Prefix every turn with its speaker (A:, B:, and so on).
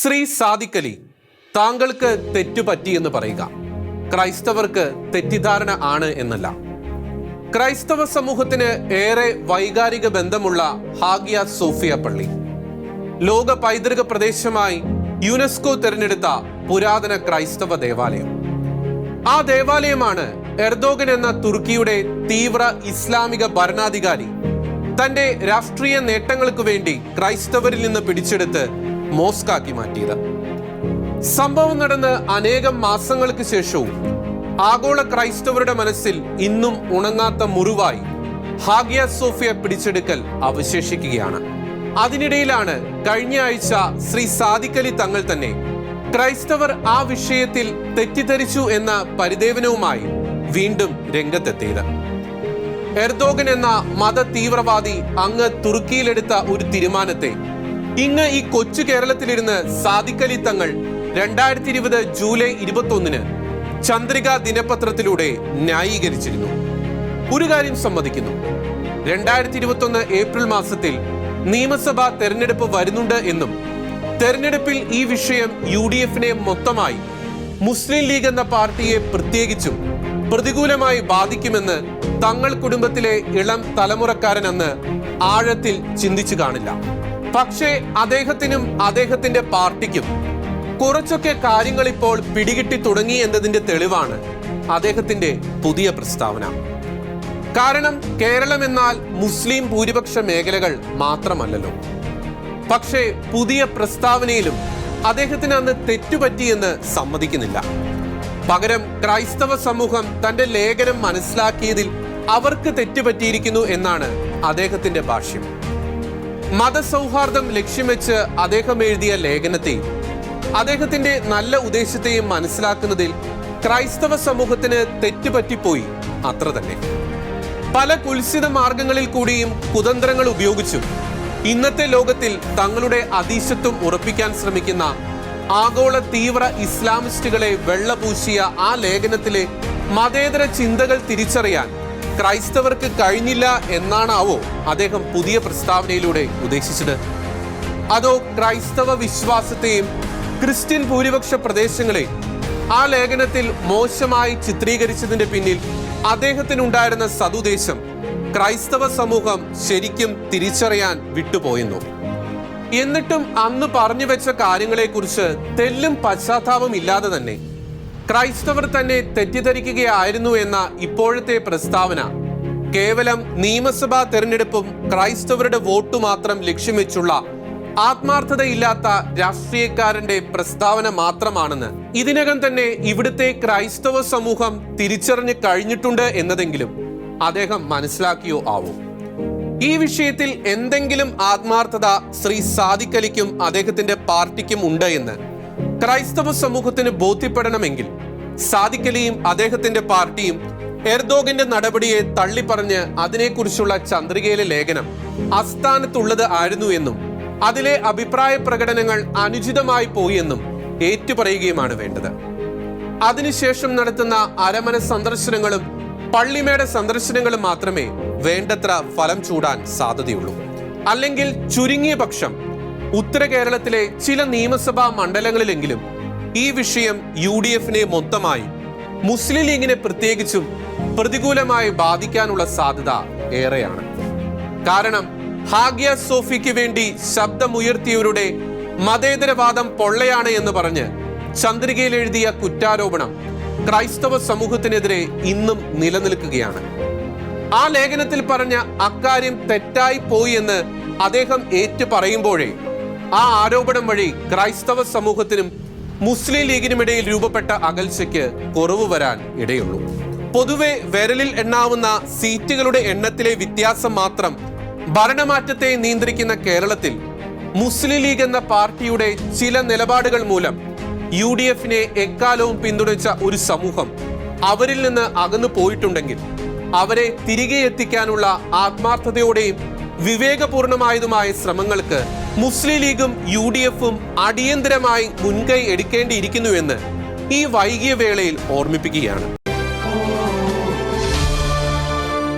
A: ശ്രീ സാദിക്കലി താങ്കൾക്ക് തെറ്റു പറ്റിയെന്ന് പറയുക. ക്രൈസ്തവർക്ക് തെറ്റിദ്ധാരണ ആണ് എന്നല്ല. ക്രൈസ്തവ സമൂഹത്തിന് ഏറെ വൈകാരിക ബന്ധമുള്ള ഹാഗിയ സോഫിയ പള്ളി. ലോക പൈതൃക പ്രദേശമായി യുനെസ്കോ തിരഞ്ഞെടുത്ത പുരാതന ക്രൈസ്തവ ദേവാലയം. ആ ദേവാലയമാണ് എർദോഗൻ എന്ന തുർക്കിയുടെ തീവ്ര ഇസ്ലാമിക ഭരണാധികാരി തന്റെ രാഷ്ട്രീയ നേട്ടങ്ങൾക്ക് വേണ്ടി ക്രൈസ്തവരിൽ നിന്ന് പിടിച്ചെടുത്ത് മോസ്കാക്കി മാറ്റിയത്. സംഭവം നടന്ന് അനേകം മാസങ്ങൾക്ക് ശേഷവും ആഗോള ക്രൈസ്തവരുടെ മനസ്സിൽ ഇന്നും ഉണങ്ങാത്ത മുറിവായി ഹാഗിയ സോഫിയ പിടിച്ചെടുക്കൽ അവശേഷിക്കുകയാണ്. അതിനിടയിലാണ് കഴിഞ്ഞ ആഴ്ച ശ്രീ സാദിക്കലി തങ്ങൾ തന്നെ ക്രൈസ്തവർ ആ വിഷയത്തിൽ തെറ്റിദ്ധരിച്ചു എന്ന പരിദേവനവുമായി വീണ്ടും രംഗത്തെത്തിയത്. എർദോഗൻ എന്ന മത തീവ്രവാദി അങ്ങ് തുർക്കിയിലെടുത്ത ഒരു തീരുമാനത്തെ. ഇങ്ങ് ഈ കൊച്ചു കേരളത്തിലിരുന്ന് സാദിഖലി തങ്ങൾ രണ്ടായിരത്തി ഇരുപത് ജൂലൈ ഇരുപത്തൊന്നിന് ചന്ദ്രിക ദിനപത്രത്തിലൂടെ ന്യായീകരിച്ചിരുന്നു. ഒരു കാര്യം സമ്മതിക്കുന്നു. രണ്ടായിരത്തി ഇരുപത്തൊന്ന് ഏപ്രിൽ മാസത്തിൽ നിയമസഭാ തെരഞ്ഞെടുപ്പ് വരുന്നുണ്ട് എന്നും തെരഞ്ഞെടുപ്പിൽ ഈ വിഷയം യു ഡി എഫിനെ മൊത്തമായി മുസ്ലിം ലീഗ് എന്ന പാർട്ടിയെ പ്രത്യേകിച്ചും പ്രതികൂലമായി ബാധിക്കുമെന്ന് തങ്ങൾ കുടുംബത്തിലെ ഇളം തലമുറക്കാരനെന്ന് ആഴത്തിൽ ചിന്തിച്ചു കാണില്ല. പക്ഷേ അദ്ദേഹത്തിനും അദ്ദേഹത്തിന്റെ പാർട്ടിക്കും കുറച്ചൊക്കെ കാര്യങ്ങൾ ഇപ്പോൾ പിടികിട്ടി തുടങ്ങി എന്നതിന്റെ തെളിവാണ് അദ്ദേഹത്തിന്റെ പുതിയ പ്രസ്താവന. കാരണം കേരളം എന്നാൽ മുസ്ലിം ഭൂരിപക്ഷ മേഖലകൾ മാത്രമല്ലല്ലോ. പക്ഷേ പുതിയ പ്രസ്താവനയിലും അദ്ദേഹത്തിന് അന്ന് തെറ്റുപറ്റിയെന്ന് സമ്മതിക്കുന്നില്ല. പകരം ക്രൈസ്തവ സമൂഹം തന്റെ ലേഖനം മനസ്സിലാക്കിയതിൽ അവർക്ക് തെറ്റുപറ്റിയിരിക്കുന്നു എന്നാണ് അദ്ദേഹത്തിന്റെ ഭാഷ്യം. മതസൗഹാർദ്ദം ലക്ഷ്യം വെച്ച് അദ്ദേഹം എഴുതിയ ലേഖനത്തെ അദ്ദേഹത്തിന്റെ നല്ല ഉദ്ദേശത്തെയും മനസ്സിലാക്കുന്നതിൽ ക്രൈസ്തവ സമൂഹത്തിന് തെറ്റുപറ്റിപ്പോയി അത്ര തന്നെ. പല കുൽസിത മാർഗങ്ങളിൽ കൂടിയും കുതന്ത്രങ്ങൾ ഉപയോഗിച്ചും ഇന്നത്തെ ലോകത്തിൽ തങ്ങളുടെ അതീശത്വം ഉറപ്പിക്കാൻ ശ്രമിക്കുന്ന ആഗോള തീവ്ര ഇസ്ലാമിസ്റ്റുകളെ വെള്ളപൂശിയ ആ ലേഖനത്തിലെ മതേതര ചിന്തകൾ തിരിച്ചറിയാൻ ക്രൈസ്തവർക്ക് കഴിഞ്ഞില്ല എന്നാണാവോ അദ്ദേഹം പുതിയ പ്രസ്താവനയിലൂടെ ഉദ്ദേശിച്ചത്? അതോ ക്രൈസ്തവ വിശ്വാസത്തെയും ക്രിസ്ത്യൻ ഭൂരിപക്ഷ പ്രദേശങ്ങളെ ആ ലേഖനത്തിൽ മോശമായി ചിത്രീകരിച്ചതിന്റെ പിന്നിൽ അദ്ദേഹത്തിനുണ്ടായിരുന്ന സതുദ്ദേശം ക്രൈസ്തവ സമൂഹം ശരിക്കും തിരിച്ചറിയാൻ വിട്ടുപോയെന്നു? എന്നിട്ടും അന്ന് പറഞ്ഞു വെച്ച കാര്യങ്ങളെക്കുറിച്ച് തെല്ലും പശ്ചാത്താപം ഇല്ലാതെ തന്നെ. ക്രൈസ്തവർ തന്നെ തെറ്റിദ്ധരിക്കുകയായിരുന്നു എന്ന ഇപ്പോഴത്തെ പ്രസ്താവന. കേവലം നിയമസഭാ തെരഞ്ഞെടുപ്പും ക്രൈസ്തവരുടെ വോട്ടു മാത്രം ലക്ഷ്യം വെച്ചുള്ള ആത്മാർത്ഥതയില്ലാത്ത രാഷ്ട്രീയക്കാരന്റെ പ്രസ്താവന മാത്രമാണെന്ന്. ഇതിനകം തന്നെ ഇവിടുത്തെ ക്രൈസ്തവ സമൂഹം തിരിച്ചറിഞ്ഞു കഴിഞ്ഞിട്ടുണ്ട് എന്നതെങ്കിലും അദ്ദേഹം മനസ്സിലാക്കിയോ ആവും? ഈ വിഷയത്തിൽ എന്തെങ്കിലും ആത്മാർത്ഥത ശ്രീ സാദിഖലിക്കും അദ്ദേഹത്തിന്റെ പാർട്ടിക്കും ഉണ്ട് എന്ന് ക്രൈസ്തവ സമൂഹത്തിന് ബോധ്യപ്പെടണമെങ്കിൽ സാദിഖലിയും അദ്ദേഹത്തിന്റെ പാർട്ടിയും എർദോഗിന്റെ നടപടിയെ തള്ളിപ്പറഞ്ഞ് അതിനെക്കുറിച്ചുള്ള ചന്ദ്രികയിലെ ലേഖനം അസ്ഥാനത്തുള്ളത് ആയിരുന്നു എന്നും അതിലെ അഭിപ്രായ പ്രകടനങ്ങൾ അനുചിതമായി പോയി എന്നും ഏറ്റുപറയുകയുമാണ് വേണ്ടത്. അതിനുശേഷം നടത്തുന്ന അരമന സന്ദർശനങ്ങളും പള്ളിമേട സന്ദർശനങ്ങൾ മാത്രമേ വേണ്ടത്ര ഫലം ചൂടാൻ സാധ്യതയുള്ളൂ. അല്ലെങ്കിൽ ചുരുങ്ങിയ പക്ഷം ഉത്തര കേരളത്തിലെ ചില നിയമസഭാ മണ്ഡലങ്ങളിലെങ്കിലും ഈ വിഷയം യു ഡി എഫിനെ മൊത്തമായി മുസ്ലിം ലീഗിനെ പ്രത്യേകിച്ചും പ്രതികൂലമായി ബാധിക്കാനുള്ള സാധ്യത ഏറെയാണ്. കാരണം ഹാഗിയ സോഫിക്ക് വേണ്ടി ശബ്ദമുയർത്തിയവരുടെ മതേതരവാദം പൊള്ളയാണ് എന്ന് പറഞ്ഞ് ചന്ദ്രികയിൽ എഴുതിയ കുറ്റാരോപണം ക്രൈസ്തവ സമൂഹത്തിനെതിരെ ഇന്നും നിലനിൽക്കുകയാണ്. ആ ലേഖനത്തിൽ പറഞ്ഞ അക്കാര്യം തെറ്റായി പോയി എന്ന് അദ്ദേഹം ഏറ്റു പറയുമ്പോഴേ ആ ആരോപണം വഴി ക്രൈസ്തവ സമൂഹത്തിനും മുസ്ലിം ലീഗിനുമിടയിൽ രൂപപ്പെട്ട അകൽച്ചയ്ക്ക് കുറവ് വരാൻ ഇടയുള്ളൂ. പൊതുവെ വിരലിൽ എണ്ണാവുന്ന സീറ്റുകളുടെ എണ്ണത്തിലെ വ്യത്യാസം മാത്രം ഭരണമാറ്റത്തെ നിയന്ത്രിക്കുന്ന കേരളത്തിൽ മുസ്ലിം ലീഗ് എന്ന പാർട്ടിയുടെ ചില നിലപാടുകൾ മൂലം യു ഡി എഫിനെ എക്കാലവും പിന്തുണച്ച ഒരു സമൂഹം അവരിൽ നിന്ന് അകന്നു പോയിട്ടുണ്ടെങ്കിൽ അവരെ തിരികെ എത്തിക്കാനുള്ള ആത്മാർത്ഥതയോടെയും വിവേകപൂർണമായതുമായ ശ്രമങ്ങൾക്ക് മുസ്ലിം ലീഗും യു ഡി എഫും അടിയന്തരമായി മുൻകൈ എടുക്കേണ്ടിയിരിക്കുന്നുവെന്ന് ഈ വൈകിയ വേളയിൽ ഓർമ്മിപ്പിക്കുകയാണ്.